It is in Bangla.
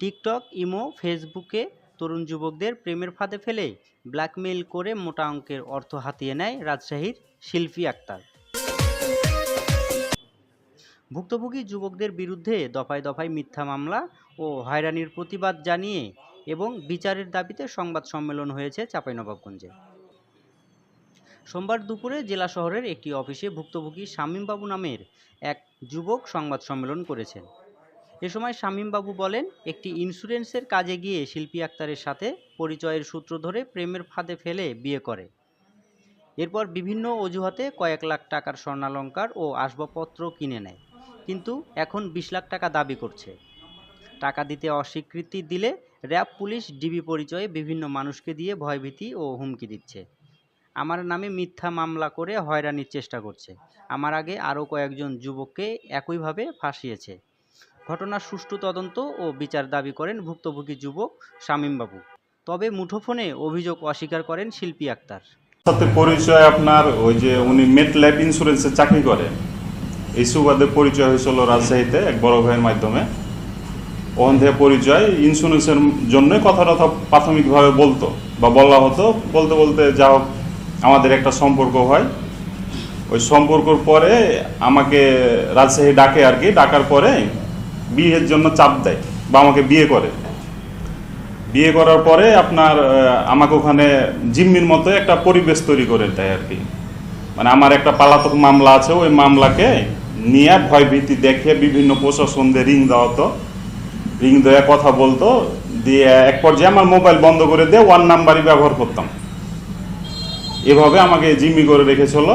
টিকটক, ইমো, ফেসবুকে তরুণ যুবকদের প্রেমের ফাঁদে ফেলে ব্ল্যাকমেইল করে মোটা অঙ্কের অর্থ হাতিয়ে নেয় রাজশাহীর শিল্পী আক্তার। ভুক্তভোগী যুবকদের বিরুদ্ধে দফায় দফায় মিথ্যা মামলা ও হয়রানির প্রতিবাদ জানিয়ে এবং বিচারের দাবিতে সংবাদ সম্মেলন হয়েছে চাঁপাইনবাবগঞ্জে। সোমবার দুপুরে জেলা শহরের একটি অফিসে ভুক্তভোগী শামীমবাবু নামের এক যুবক সংবাদ সম্মেলন করেছেন। এ সময় শামীমবাবু বলেন, একটি ইন্স্যুরেন্সের কাজে গিয়ে শিল্পী আক্তারের সাথে পরিচয়ের সূত্র ধরে প্রেমের ফাঁদে ফেলে বিয়ে করে। এরপর বিভিন্ন অজুহাতে কয়েক লাখ টাকার স্বর্ণালঙ্কার ও আসবাবপত্র কিনে নেয়। কিন্তু এখন বিশ লাখ টাকা দাবি করছে। টাকা দিতে অস্বীকৃতি দিলে র্যাব, পুলিশ, ডিবি পরিচয়ে বিভিন্ন মানুষকে দিয়ে ভয়ভীতি ও হুমকি দিচ্ছে। আমার নামে মিথ্যা মামলা করে হয়রানির চেষ্টা করছে। আমার আগে আরও কয়েকজন যুবককে একইভাবে ফাঁসিয়েছে। ঘটনার সুষ্ঠু তদন্ত ও বিচার দাবি করেন ভুক্তভোগী যুবক শামীমবাবু। তবে মুঠোফোনে অভিযোগ অস্বীকার করেন শিল্পী আক্তার। সাথে পরিচয় আপনার, ওই যে উনি মেট লাইফ ইন্স্যুরেন্সে চাকরি করে এই সুবাদে পরিচয় হয়েছিল রাজশাহীতে এক বড় ভাইয়ের মাধ্যমে। থেকে পরিচয় ইন্স্যুরেন্সের জন্য কথা টথা প্রাথমিকভাবে বলতো বা বলা হতো। বলতে বলতে যা হোক, আমাদের একটা সম্পর্ক হয়। ওই সম্পর্কর পরে আমাকে রাজশাহী ডাকে আর কি। ডাকার পরে বিয়ের জন্য চাপ দেয় বা আমাকে বিয়ে করে। বিয়ে করার পরে আপনার আমাকে ওখানে জিম্মির মতো একটা পরিবেশ তৈরি করে দেয় আর কি। মানে আমার একটা পালাতক মামলা আছে, ওই মামলাকে নিয়ে ভয়ভীতি দেখে বিভিন্ন প্রশাসনদের রিং দেওয়া হতো। রিং দেওয়া, কথা বলতো, দিয়ে এক পর্যায়ে আমার মোবাইল বন্ধ করে দিয়ে ওয়ান নাম্বারই ব্যবহার করতাম। এভাবে আমাকে জিম্মি করে রেখেছিল।